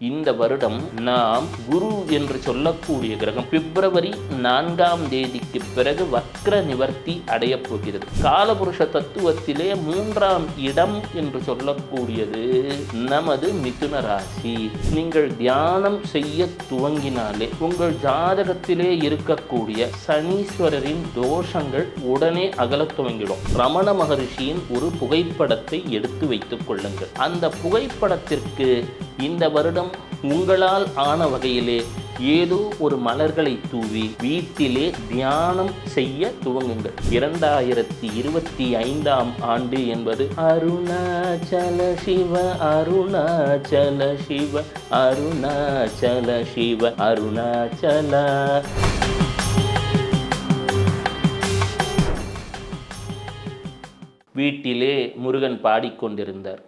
இந்த வருடம் நாம் குரு என்று சொல்லக்கூடிய கிரகம் பிப்ரவரி நான்காம் தேதிக்கு பிறகு வக்ர நிவர்த்தி அடையப் போகிறது. காலபுருஷ தத்துவத்திலே மூன்றாம் இடம் என்று சொல்லக்கூடியது நமது மிதுன ராசி. நீங்கள் தியானம் செய்ய துவங்கினாலே உங்கள் ஜாதகத்திலே இருக்கக்கூடிய சனீஸ்வரரின் தோஷங்கள் உடனே அகலத் துவங்கிடும். ரமண மகரிஷியின் ஒரு புகைப்படத்தை எடுத்து வைத்துக் கொள்ளுங்கள். அந்த புகைப்படத்திற்கு இந்த வருடம் உங்களால் ஆன வகையிலே ஏதோ ஒரு மலர்களை தூவி வீட்டிலே தியானம் செய்ய துவங்குங்கள். இரண்டாயிரத்தி இருபத்தி ஐந்தாம் ஆண்டு என்பது அருணாச்சல சிவ அருணாச்சல சிவ அருணாச்சல சிவ அருணாச்சல. வீட்டிலே முருகன் பாடிக்கொண்டிருந்தார்.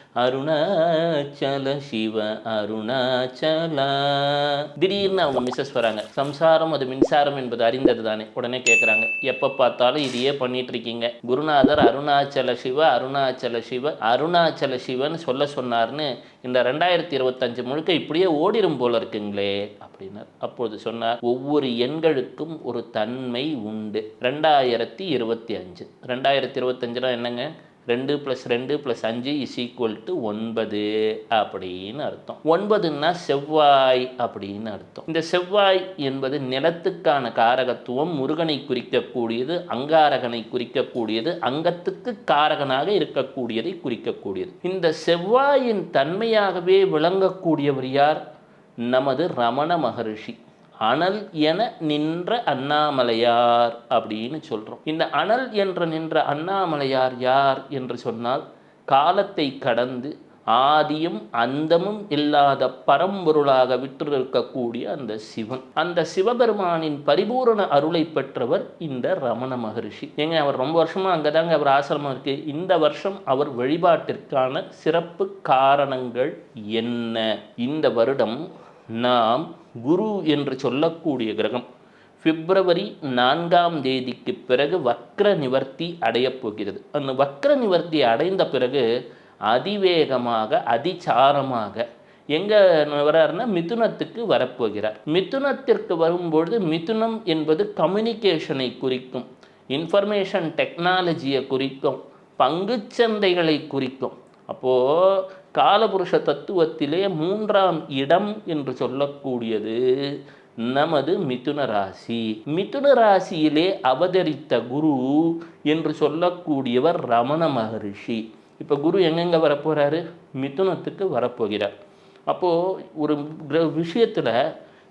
அருணாச்சல சிவ அருணாச்சல. திடீர்னு அவங்க மிஸ்ஸஸ் வராங்க. சம்சாரம் அது மின்சாரம் என்பது அறிந்தது தானே. உடனே கேட்குறாங்க எப்போ பார்த்தாலும் இதையே பண்ணிட்டு இருக்கீங்க. குருநாதர் அருணாச்சல சிவ அருணாச்சல சிவ அருணாச்சல சிவன்னு சொல்ல சொன்னார்னு இந்த ரெண்டாயிரத்தி இருபத்தஞ்சு முழுக்க இப்படியே ஓடிரும் போல இருக்குங்களே அப்படின்னார். அப்போது சொன்னார் ஒவ்வொரு எண்களுக்கும் ஒரு தன்மை உண்டு. ரெண்டாயிரத்தி இருபத்தி அஞ்சு. ரெண்டாயிரத்தி இருபத்தஞ்சுனா என்னங்க? ரெண்டு ப்ளஸ் ரெண்டு ப்ளஸ் அஞ்சு இஸ் ஈக்குவல் டு ஒன்பது அப்படின்னு அர்த்தம். ஒன்பதுன்னா செவ்வாய் அப்படின்னு அர்த்தம். இந்த செவ்வாய் என்பது நிலத்துக்கான காரகத்துவம் முருகனை குறிக்கக்கூடியது அங்காரகனை குறிக்கக்கூடியது அங்கத்துக்கு காரகனாக இருக்கக்கூடியதை குறிக்கக்கூடியது. இந்த செவ்வாயின் தன்மையாகவே விளங்கக்கூடியவர் யார்? நமது ரமண மகரிஷி. அனல் என நின்ற அண்ணாமலையார் அப்படின்னு சொல்கிறோம் இந்த அனல் என்ற நின்ற அண்ணாமலையார் யார் என்று சொன்னால் காலத்தை கடந்து ஆதியும் அந்தமும் இல்லாத பரம்பொருளாக விற்றிருக்கக்கூடிய அந்த சிவன். அந்த சிவபெருமானின் பரிபூரண அருளை பெற்றவர் இந்த ரமண மகரிஷி. ஏங்க அவர் ரொம்ப வருஷமா அங்கதாங்க அவர் ஆசிரமம் இருக்கு. இந்த வருஷம் அவர் வழிபாட்டிற்கான சிறப்பு காரணங்கள் என்ன? இந்த வருடம் நாம் குரு என்று சொல்லக்கூடிய கிரகம் பிப்ரவரி நான்காம் தேதிக்கு பிறகு வக்ர நிவர்த்தி அடையப் போகிறது. அந்த வக்ர நிவர்த்தி அடைந்த பிறகு அதிவேகமாக அதிசாரமாக எங்கே வராருன்னா மிதுனத்துக்கு வரப்போகிறார். மிதுனத்திற்கு வரும்பொழுது மிதுனம் என்பது கம்யூனிகேஷனை குறிக்கும் இன்ஃபர்மேஷன் டெக்னாலஜியை குறிக்கும் பங்குச்சந்தைகளை குறிக்கும். அப்போது காலபுருஷ தத்துவத்திலே மூன்றாம் இடம் என்று சொல்லக்கூடியது நமது மிதுன ராசி. மிதுன ராசியிலே அவதரித்த குரு என்று சொல்லக்கூடியவர் ரமண மகரிஷி. இப்போ குரு எங்கெங்கே வரப்போகிறாரு மிதுனத்துக்கு வரப்போகிறார். அப்போது ஒரு விஷயத்தில்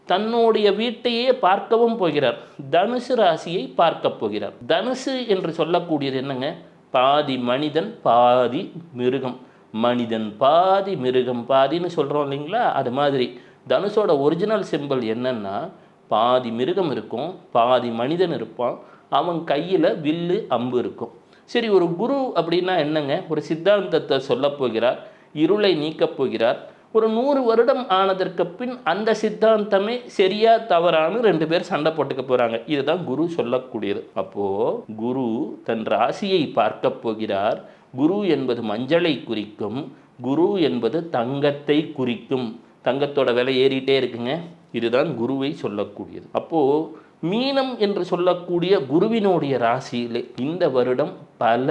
தன்னுடைய வீட்டையே பார்க்கவும் போகிறார். தனுசு ராசியை பார்க்க போகிறார். தனுசு என்று சொல்லக்கூடியது என்னங்க? பாதி மனிதன் பாதி மிருகம். மனிதன் பாதி மிருகம் பாதின்னு சொல்கிறோம் இல்லைங்களா? அது மாதிரி. தனுஷோட ஒரிஜினல் சிம்பிள் என்னென்னா பாதி மிருகம் இருக்கும் பாதி மனிதன் இருப்பான். அவன் கையில் வில்லு அம்பு இருக்கும். சரி ஒரு குரு அப்படின்னா என்னங்க? ஒரு சித்தாந்தத்தை சொல்லப் போகிறார் இருளை நீக்கப் போகிறார். ஒரு நூறு வருடம் ஆனதற்கு பின் அந்த சித்தாந்தமே சரியா தவறான்னு ரெண்டு பேர் சண்டை போட்டுக்க போகிறாங்க இதுதான் குரு சொல்லக்கூடியது. அப்போ குரு தன் ராசியை பார்க்க போகிறார். குரு என்பது மஞ்சளை குறிக்கும் குரு என்பது தங்கத்தை குறிக்கும். தங்கத்தோட விலை ஏறிட்டே இருக்குங்க. இதுதான் குருவை சொல்லக்கூடியது. அப்போது மீனம் என்று சொல்லக்கூடிய குருவினுடைய ராசியிலே இந்த வருடம் பல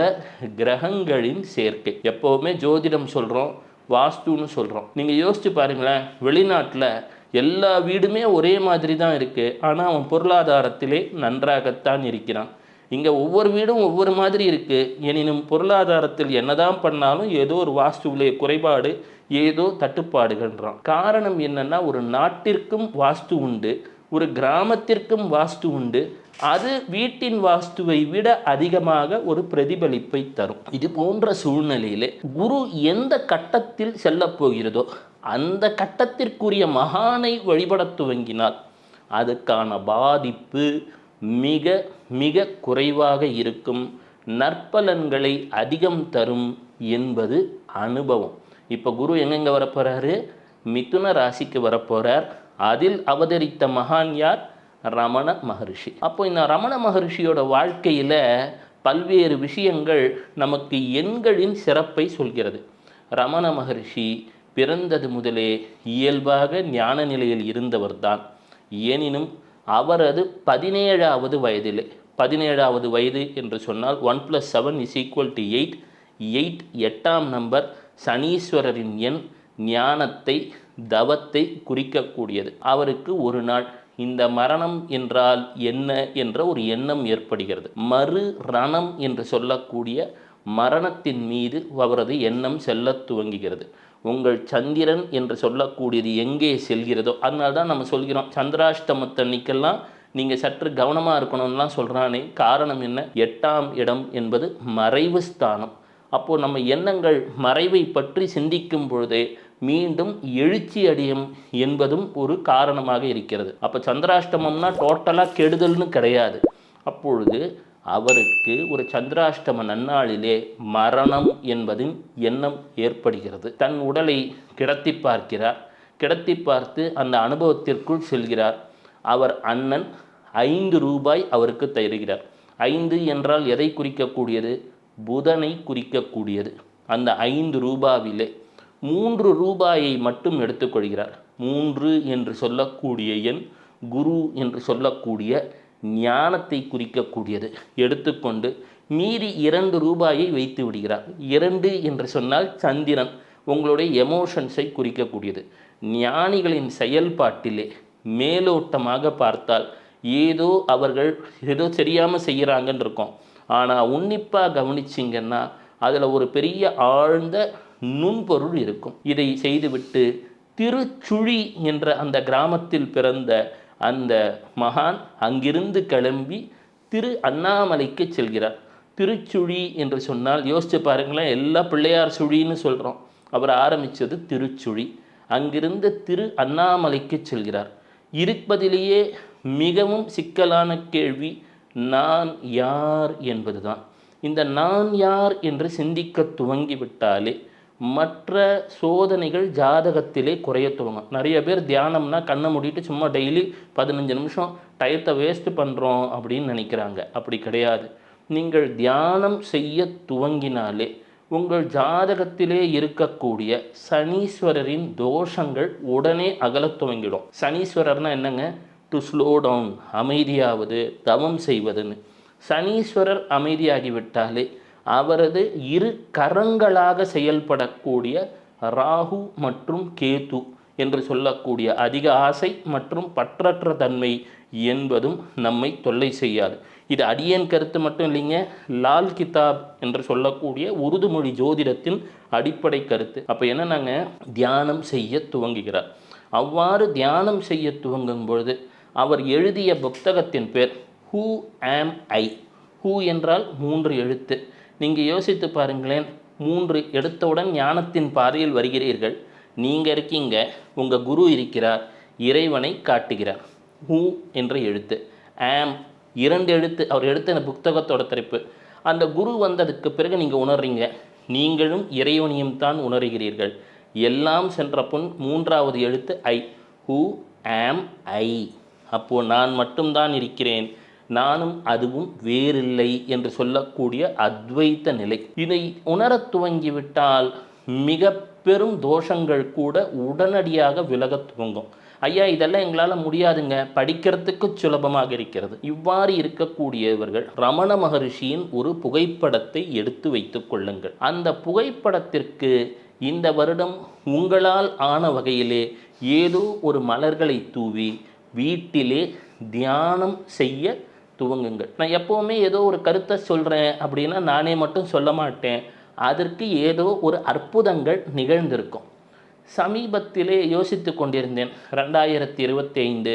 கிரகங்களின் சேர்க்கை. எப்போவுமே ஜோதிடம் சொல்கிறோம் வாஸ்துன்னு சொல்கிறோம் நீங்கள் யோசிச்சு பாருங்களேன் வெளிநாட்டில் எல்லா வீடுமே ஒரே மாதிரி தான் இருக்குது ஆனால் அவன் பொருளாதாரத்திலே நன்றாகத்தான் இருக்கிறான். இங்கே ஒவ்வொரு வீடும் ஒவ்வொரு மாதிரி இருக்குது எனினும் பொருளாதாரத்தில் என்னதான் பண்ணாலும் ஏதோ ஒரு வாஸ்துவிலே குறைபாடு ஏதோ தட்டுப்பாடுகள்ன்றான். காரணம் என்னென்னா ஒரு நாட்டிற்கும் வாஸ்து உண்டு ஒரு கிராமத்திற்கும் வாஸ்து உண்டு அது வீட்டின் வாஸ்துவை விட அதிகமாக ஒரு பிரதிபலிப்பை தரும். இது போன்ற சூழ்நிலையிலே குரு எந்த கட்டத்தில் செல்லப் போகிறதோ அந்த கட்டத்திற்குரிய மகானை வழிபடத் துவங்கினால் அதுக்கான பாதிப்பு மிக மிக குறைவாக இருக்கும் நற்பலன்களை அதிகம் தரும் என்பது அனுபவம். இப்போ குரு எங்கெங்கே வரப்போகிறாரு மிதுன ராசிக்கு வரப்போகிறார் அதில் அவதரித்த மகான் யார்? ரமண மகரிஷி. அப்போ இந்த ரமண மகரிஷியோட வாழ்க்கையில் பல்வேறு விஷயங்கள் நமக்கு எண்களின் சிறப்பை சொல்கிறது. ரமண மகரிஷி பிறந்தது முதலே இயல்பாக ஞான நிலையில் இருந்தவர்தான். எனினும் அவரது பதினேழாவது வயதிலே பதினேழாவது வயது என்று சொன்னால் one plus seven is equal to eight eight எட்டாம் நம்பர் சனீஸ்வரரின் எண் ஞானத்தை தவத்தை குறிக்கக்கூடியது. அவருக்கு ஒரு நாள் இந்த மரணம் என்றால் என்ன என்ற ஒரு எண்ணம் ஏற்படுகிறது. மறு ரணம் என்று சொல்லக்கூடிய மரணத்தின் மீது அவரது எண்ணம் செல்லத் துவங்குகிறது. உங்கள் சந்திரன் என்று சொல்லக்கூடியது எங்கே செல்கிறதோ அதனால தான் நம்ம சொல்கிறோம் சந்திராஷ்டமத்தன்னைக்கெல்லாம் நீங்கள் சற்று கவனமாக இருக்கணும்லாம் சொல்கிறானே காரணம் என்ன? எட்டாம் இடம் என்பது மறைவு ஸ்தானம். அப்போது நம்ம எண்ணங்கள் மறைவை பற்றி சிந்திக்கும் பொழுதே மீண்டும் எழுச்சி அடையும் என்பதும் ஒரு காரணமாக இருக்கிறது. அப்போ சந்திராஷ்டமம்னா டோட்டலாக கெடுதல்னு கிடையாது. அப்பொழுது அவருக்கு ஒரு சந்திராஷ்டம நன்னாளிலே மரணம் என்பதின் எண்ணம் ஏற்படுகிறது. தன் உடலை கிடத்தி பார்க்கிறார். கிடத்தி பார்த்து அந்த அனுபவத்திற்குள் செல்கிறார். அவர் அண்ணன் ஐந்து ரூபாய் அவருக்கு தருகிறார். ஐந்து என்றால் எதை குறிக்கக்கூடியது? புதனை குறிக்கக்கூடியது. அந்த ஐந்து ரூபாவிலே மூன்று ரூபாயை மட்டும் எடுத்துக்கொள்கிறார். மூன்று என்று சொல்லக்கூடிய எண் குரு என்று சொல்லக்கூடிய ஞானத்தை குறிக்கக்கூடியது. எடுத்துக்கொண்டு மீறி இரண்டு ரூபாயை வைத்து விடுகிறார். இரண்டு என்று சொன்னால் சந்திரன் உங்களுடைய எமோஷன்ஸை குறிக்கக்கூடியது. ஞானிகளின் செயல்பாட்டிலே மேலோட்டமாக பார்த்தால் ஏதோ அவர்கள் ஏதோ தெரியாமல் செய்கிறாங்கன்னு இருக்கோம். ஆனால் உன்னிப்பாக கவனிச்சிங்கன்னா அதில் ஒரு பெரிய ஆழ்ந்த நுண்பொருள் இருக்கும். இதை செய்துவிட்டு திருச்சுழி என்ற அந்த கிராமத்தில் பிறந்த அந்த மகான் அங்கிருந்து கிளம்பி திரு அண்ணாமலைக்கு செல்கிறார். திருச்சுழி என்று சொன்னால் யோசிச்சு பாருங்களேன் எல்லா பிள்ளையார் சுழின்னு சொல்கிறோம் அவர் ஆரம்பித்தது திருச்சுழி. அங்கிருந்து திரு அண்ணாமலைக்கு செல்கிறார். இருப்பதிலேயே மிகவும் சிக்கலான கேள்வி நான் யார் என்பதுதான். இந்த நான் யார் என்று சிந்திக்க துவங்கிவிட்டாலே மற்ற சோதனைகள் ஜாதகத்திலே குறைய துவங்கும் நிறைய பேர் தியானம்னா கண்ணை மூடிட்டு சும்மா டெய்லி பதினஞ்சு நிமிஷம் டயத்தை வேஸ்ட் பண்ணுறோம் அப்படின்னு நினைக்கிறாங்க. அப்படி கிடையாது. நீங்கள் தியானம் செய்ய துவங்கினாலே உங்கள் ஜாதகத்திலே இருக்கக்கூடிய சனீஸ்வரரின் தோஷங்கள் உடனே அகலத் துவங்கிடும். சனீஸ்வரர்னா என்னங்க? டு ஸ்லோ டவுன் அமைதியாவது தவம் செய்வதுன்னு. சனீஸ்வரர் அமைதியாகிவிட்டாலே அவரது இரு கரங்களாக செயல்படக்கூடிய ராகு மற்றும் கேது என்று சொல்லக்கூடிய அதிக ஆசை மற்றும் பற்றற்ற தன்மை என்பதும் நம்மை தொல்லை செய்யாது. இது அடியன் கருத்து மட்டும் இல்லைங்க லால் கிதாப் என்று சொல்லக்கூடிய உருது மொழி ஜோதிடத்தின் அடிப்படை கருத்து. அப்போ என்னன்னாங்க தியானம் செய்ய துவங்குகிறார். அவ்வாறு தியானம் செய்ய துவங்கும் பொழுது அவர் எழுதிய புத்தகத்தின் பேர் ஹூ ஆம் ஐ ஹூ என்றால் மூன்று எழுத்து. நீங்கள் யோசித்து பாருங்களேன் மூன்று எடுத்தவுடன் ஞானத்தின் பாதையில் வருகிறீர்கள். நீங்கள் இருக்கீங்க உங்கள் குரு இருக்கிறார் இறைவனை காட்டுகிறார். ஹூ என்ற எழுத்து. ஆம் இரண்டு எழுத்து அவர் எடுத்த அந்த புத்தகத்தோட தலைப்பு. அந்த குரு வந்ததுக்கு பிறகு நீங்கள் உணர்றீங்க நீங்களும் இறைவனையும் தான் உணர்கிறீர்கள். எல்லாம் சென்ற பொன் மூன்றாவது எழுத்து ஐ. ஹூ ஆம் ஐ. அப்போது நான் மட்டும்தான் இருக்கிறேன். நானும் அதுவும் வேறில்லை என்று சொல்லக்கூடிய அத்வைத்த நிலை. இதை உணரத் துவங்கிவிட்டால் மிக பெரும் தோஷங்கள் கூட உடனடியாக விலகத் துவங்கும். ஐயா இதெல்லாம் எங்களால் முடியாதுங்க. படிக்கிறதுக்கு சுலபமாக இருக்கிறது. இவ்வாறு இருக்கக்கூடியவர்கள் ரமண மகரிஷியின் ஒரு புகைப்படத்தை எடுத்து வைத்து கொள்ளுங்கள். அந்த புகைப்படத்திற்கு இந்த வருடம் உங்களால் ஆன வகையிலே ஏதோ ஒரு மலர்களை தூவி வீட்டிலே தியானம் செய்ய துவங்குங்கள். நான் எப்போவுமே ஏதோ ஒரு கருத்தை சொல்கிறேன் அப்படின்னா நானே மட்டும் சொல்ல மாட்டேன். அதற்கு ஏதோ ஒரு அற்புதங்கள் நிகழ்ந்திருக்கும். சமீபத்திலே யோசித்து கொண்டிருந்தேன். ரெண்டாயிரத்தி இருபத்தி ஐந்து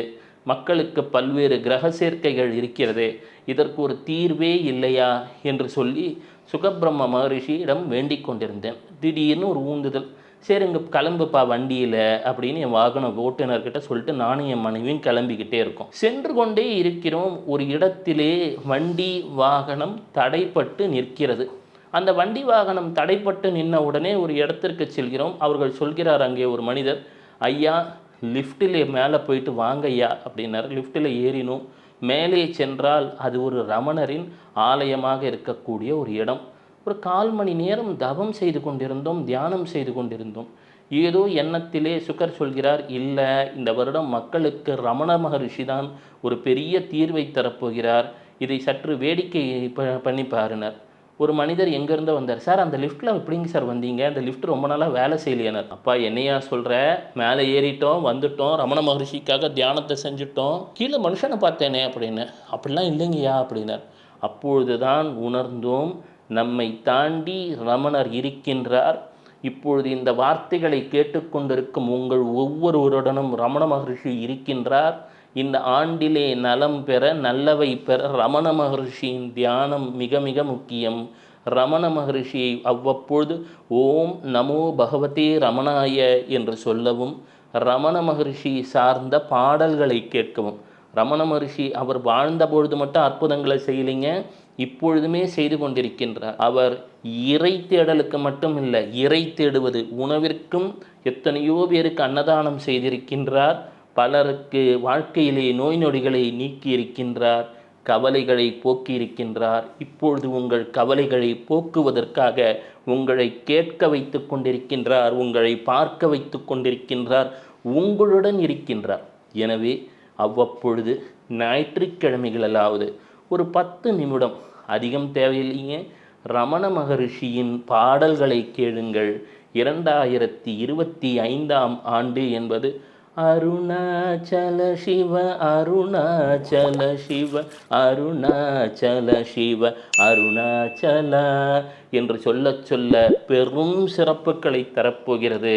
மக்களுக்கு பல்வேறு கிரக சேர்க்கைகள் இருக்கிறது இதற்கு ஒரு தீர்வே இல்லையா என்று சொல்லி சுகபிரம்ம மகரிஷியிடம் வேண்டிக் கொண்டிருந்தேன். திடீர்னு ஒரு ஊந்துதல் சரி இங்கே கிளம்புப்பா வண்டியில் அப்படின்னு என் வாகன ஓட்டுநர்கிட்ட சொல்லிட்டு நானும் என் மனைவியும் கிளம்பிக்கிட்டே இருக்கோம். சென்று கொண்டே இருக்கிறோம். ஒரு இடத்திலே வண்டி வாகனம் தடைப்பட்டு நிற்கிறது. அந்த வண்டி வாகனம் தடைப்பட்டு நின்ன உடனே ஒரு இடத்திற்கு செல்கிறோம். அவர்கள் சொல்கிறார் அங்கே ஒரு மனிதர் ஐயா லிஃப்ட்டில் மேலே போயிட்டு வாங்க ஐயா அப்படின்னார். லிஃப்ட்டில் ஏறினோம். மேலே சென்றால் அது ஒரு ரமணரின் ஆலயமாக இருக்கக்கூடிய ஒரு இடம். ஒரு கால் மணி நேரம் தவம் செய்து கொண்டிருந்தோம் தியானம் செய்து கொண்டிருந்தோம். ஏதோ எண்ணத்திலே சுக்கர் சொல்கிறார் இல்லை இந்த வருடம் மக்களுக்கு ரமண மகரிஷி தான் ஒரு பெரிய தீர்வை தரப்போகிறார். இதை சற்று வேடிக்கை ப- பண்ணி பாருனர். ஒரு மனிதர் எங்கேருந்து வந்தார் சார் அந்த லிஃப்ட்டில் எப்படிங்க சார் வந்தீங்க? அந்த லிஃப்ட் ரொம்ப நாளாக வேலை செய்யலையானார் அப்பா என்னையா சொல்கிற மேலே ஏறிட்டோம் வந்துட்டோம் ரமண மகரிஷிக்காக தியானத்தை செஞ்சுட்டோம். கீழே மனுஷனை பார்த்தேனே அப்படின்னு. அப்படிலாம் இல்லைங்கய்யா அப்படின்னார். அப்பொழுதுதான் உணர்ந்தோம் நம்மை தாண்டி ரமணர் இருக்கின்றார். இப்பொழுது இந்த வார்த்தைகளை கேட்டுக்கொண்டிருக்கும் உங்கள் ஒவ்வொருவருடனும் ரமண மகரிஷி இருக்கின்றார். இந்த ஆண்டிலே நலம் பெற நல்லவை பெற ரமண மகரிஷியின் தியானம் மிக மிக முக்கியம். ரமண மகரிஷியை அவ்வப்பொழுது ஓம் நமோ பகவதே ரமணாய என்று சொல்லவும் ரமண மகரிஷி சார்ந்த பாடல்களை கேட்கவும். ரமண மகரிஷி அவர் வாழ்ந்த பொழுது மட்டும் அற்புதங்களை செய்யலைங்க. இப்பொழுதுமே செய்து கொண்டிருக்கின்றார். அவர் இறை தேடலுக்கு மட்டும் இல்லை இறை தேடுவது உணவிற்கும் எத்தனையோ பேருக்கு அன்னதானம் செய்திருக்கின்றார். பலருக்கு வாழ்க்கையிலே நோய் நொடிகளை நீக்கி இருக்கின்றார் கவலைகளை போக்கியிருக்கின்றார். இப்பொழுது உங்கள் கவலைகளை போக்குவதற்காக உங்களை கேட்க வைத்து கொண்டிருக்கின்றார் உங்களை பார்க்க வைத்து கொண்டிருக்கின்றார் உங்களுடன் இருக்கின்றார். எனவே அவ்வப்பொழுது ஞாயிற்றுக்கிழமைகளலாவது ஒரு பத்து நிமிடம். அதிகம் தேவையில்லைங்க ரமண மகரிஷியின் பாடல்களை கேளுங்கள். இரண்டாயிரத்தி இருபத்தி ஐந்தாம் ஆண்டு என்பது அருணாச்சல சிவ அருணாச்சல சிவ அருணாச்சல சிவ அருணாச்சல என்று சொல்ல சொல்ல பெரும் சிறப்புகளை தரப்போகிறது.